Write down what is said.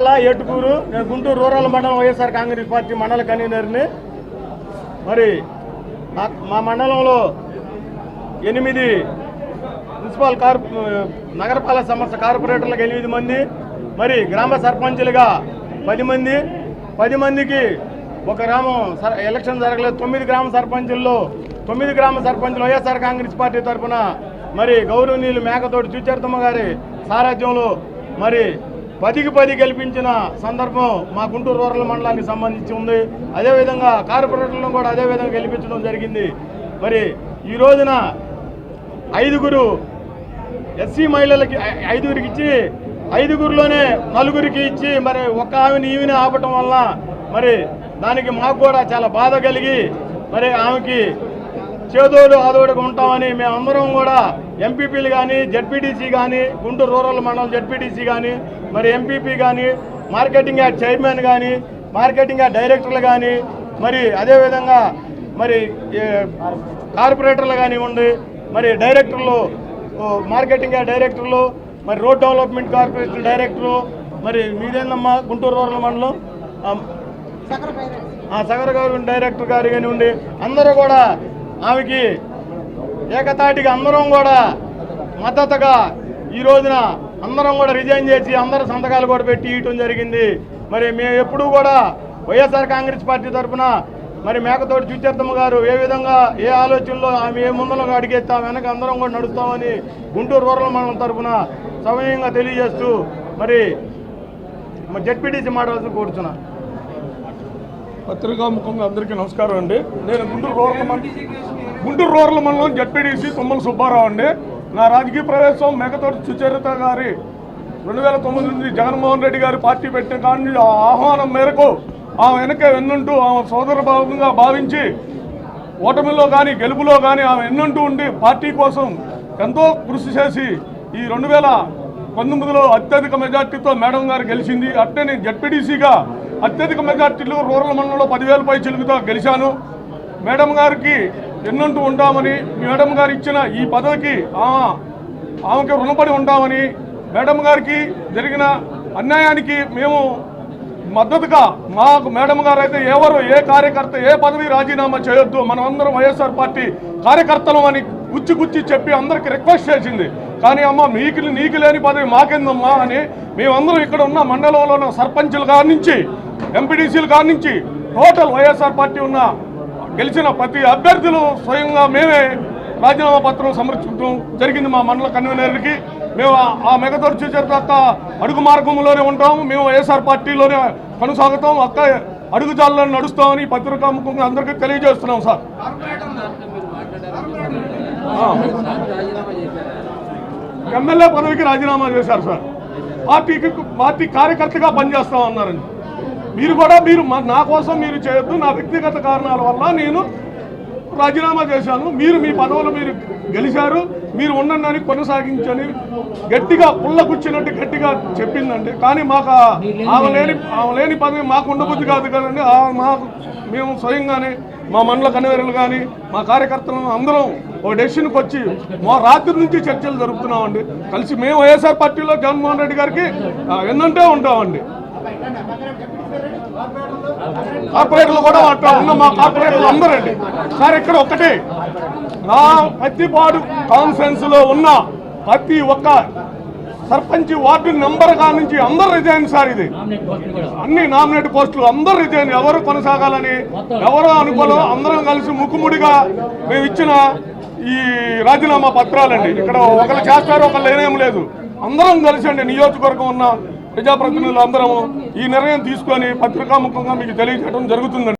జిల్లా ఏటుకూరు నేను గుంటూరు రూరల్ మండలం వైఎస్ఆర్ కాంగ్రెస్ పార్టీ మండల కన్వీనర్ని. మరి మా- మా మండలంలో ఎనిమిది మున్సిపల్ కార్ నగరపాలక సంస్థ కార్పొరేటర్లకు ఎనిమిది మంది మరి గ్రామ సర్పంచులుగా పది మంది. పది మందికి ఒక గ్రామం ఎలక్షన్ జరగలేదు. తొమ్మిది గ్రామ సర్పంచుల్లో తొమ్మిది గ్రామ సర్పంచులు వైఎస్ఆర్ కాంగ్రెస్ పార్టీ తరఫున మరి గౌరవనీయులు మేకతోటి సుచరితమ్మ గారి సారథ్యంలో మరి పదికి పది గెలిపించిన సందర్భం మా గుంటూరు రూరల్ మండలానికి సంబంధించి ఉంది. అదేవిధంగా కార్పొరేటర్లను కూడా అదేవిధంగా గెలిపించడం జరిగింది. మరి ఈ రోజున ఐదుగురు ఎస్సీ మహిళలకి ఐదుగురికి ఇచ్చి ఐదుగురిలోనే నలుగురికి ఇచ్చి మరి ఒక్క ఆమెను ఈమెను ఆపటం వల్ల మరి దానికి మాకు కూడా చాలా బాధ కలిగి మరి ఆమెకి చేదోడు ఆదోడుగా ఉంటామని మేమందరం కూడా ఎంపీపీలు కానీ జడ్పీటీసీ కానీ గుంటూరు రూరల్ మండలం జడ్పీటీసీ కానీ మరి ఎంపీపీ కానీ మార్కెటింగ్ యాడ్ చైర్మన్ కానీ మార్కెటింగ్ యాడ్ డైరెక్టర్లు కానీ మరి అదేవిధంగా మరి కార్పొరేటర్లు కానివ్వండి మరి డైరెక్టర్లు మార్కెటింగ్ యాడ్ డైరెక్టర్లు మరి రోడ్ డెవలప్మెంట్ కార్పొరేషన్ డైరెక్టరు మరి మీదేందమ్మా గుంటూరు రూరల్ మండలం? సగర గవర్నమెంట్ డైరెక్టర్ గారు కానివ్వండి అందరూ కూడా ఆమెకి ఏకతాటిగా అందరం కూడా మద్దతుగా ఈ రోజున అందరం కూడా రిజైన్ చేసి అందరు సంతకాలు కూడా పెట్టి ఇవ్వటం జరిగింది. మరి మేము ఎప్పుడూ కూడా వైఎస్ఆర్ కాంగ్రెస్ పార్టీ తరఫున మరి మేకతోటి చూచేత్తమ్మ గారు ఏ విధంగా ఏ ఆలోచనలో ఆమె ఏ ముందులో అడిగేస్తాం వెనక అందరం కూడా నడుస్తామని గుంటూరు రూరల్ మండలం తరఫున సమయంగా తెలియజేస్తూ మరి జడ్పీటీసీ మాట్లాడాల్సి కోరుతున్నాను పత్రికాముఖంగా అందరికీ నమస్కారం అండి. నేను గుంటూరు రూరల్ మండలం గుంటూరు రూరల్ మండలం జడ్పీడీసీ తుమ్మల సుబ్బారావు అండి. నా రాజకీయ ప్రవేశం మేకతోటి సుచరిత గారి రెండు వేల తొమ్మిది నుంచి జగన్మోహన్ రెడ్డి గారి పార్టీ పెట్టిన కానీ ఆ ఆహ్వానం మేరకు ఆమె వెనక వెన్నుంటూ ఆమె సోదర భావంగా భావించి ఓటమిలో కానీ గెలుపులో కానీ ఆమె ఎన్నుంటూ ఉండి పార్టీ కోసం ఎంతో కృషి చేసి ఈ రెండు వేల పంతొమ్మిదిలో అత్యధిక మెజార్టీతో మేడం గారు గెలిచింది. అట్లనే నేను జడ్పీడీసీగా అత్యధిక మెజార్టీలు రూరల్ మండలంలో పదివేల పై చిలుగుతో గెలిచాను. మేడం గారికి ఎన్నుంటూ ఉంటామని మేడం గారు ఇచ్చిన ఈ పదవికి ఆమెకి రుణపడి ఉంటామని మేడం గారికి జరిగిన అన్యాయానికి మేము మద్దతుగా మాకు మేడం గారు అయితే ఎవరు ఏ కార్యకర్త ఏ పదవి రాజీనామా చేయొద్దు. మనమందరం వైఎస్ఆర్ పార్టీ కార్యకర్తలం అని గుచ్చి గుచ్చి చెప్పి అందరికి రిక్వెస్ట్ చేసింది. కానీ అమ్మ మీకు నీకు లేని పదవి మాకెందమ్మా అని మేమందరం ఇక్కడ ఉన్న మండలంలో ఉన్న సర్పంచుల కాడి నుంచి ఎంపీడీసీల కాడి నుంచి టోటల్ వైఎస్ఆర్ పార్టీ ఉన్న గెలిచిన ప్రతి అభ్యర్థులు స్వయంగా మేమే రాజీనామా పత్రం సమర్పించడం జరిగింది మా మండల కన్వీనర్కి మేము ఆ- మెగతోడు చూసే తర్వాత అడుగు మార్గంలోనే ఉంటాము. మేము వైఎస్ఆర్ పార్టీలోనే కొనసాగుతాం. అక్క అడుగుజాల్లో నడుస్తామని పత్రికా ముఖంగా అందరికీ తెలియజేస్తున్నాం సార్. ఎమ్మెల్యే పదవికి రాజీనామా చేశారు సార్. పార్టీకి పార్టీ కార్యకర్తగా పనిచేస్తా ఉన్నారండి. మీరు కూడా మీరు మా- నా కోసం మీరు చేయొద్దు నా వ్యక్తిగత కారణాల వల్ల నేను రాజీనామా చేశాను. మీరు మీ పదవులు మీరు గెలిచారు మీరు ఉండండి కొనసాగించని గట్టిగా పుల్లగుచ్చినట్టు గట్టిగా చెప్పిందండి. కానీ మాకు ఆమె లేని ఆమె లేని పదవి మాకు ఉండబుద్ధి కాదు కదండి. మాకు మేము స్వయంగానే మా మండల కన్వీనర్లు కానీ మా కార్యకర్తలను అందరం ఒక డెసిషన్కి వచ్చి మా రాత్రి నుంచి చర్చలు జరుపుతున్నామండి. కలిసి మేము వైఎస్ఆర్ పార్టీలో జగన్మోహన్ రెడ్డి గారికి ఎన్నంటే ఉంటామండి. కార్పొరేటర్లు కూడా అట్లా ఉన్న మా కార్పొరేటర్లు అందరండి. సార్ ఇక్కడ ఒక్కటే. నా పత్తిపాడు కాన్ఫరెన్స్లో ఉన్న ప్రతి ఒక్క సర్పంచ్ వార్డు నెంబర్ కా నుంచి అందరు రిజైన్ సార్ ఇది. అన్ని నామినేట్ పోస్టులు అందరు రిజైన్. ఎవరు కొనసాగాలని ఎవరు అనుకోలో అందరం కలిసి ముక్కుముడిగా మేము ఇచ్చిన ఈ రాజీనామా పత్రాలండి. ఇక్కడ ఒకరు చేస్తారు ఒకరు లేనేం లేదు. అందరం కలిసి అండి నియోజకవర్గం ఉన్న ప్రజాప్రతినిధులు అందరము ఈ నిర్ణయం తీసుకొని పత్రికాముఖంగా మీకు తెలియజేయడం జరుగుతుందండి.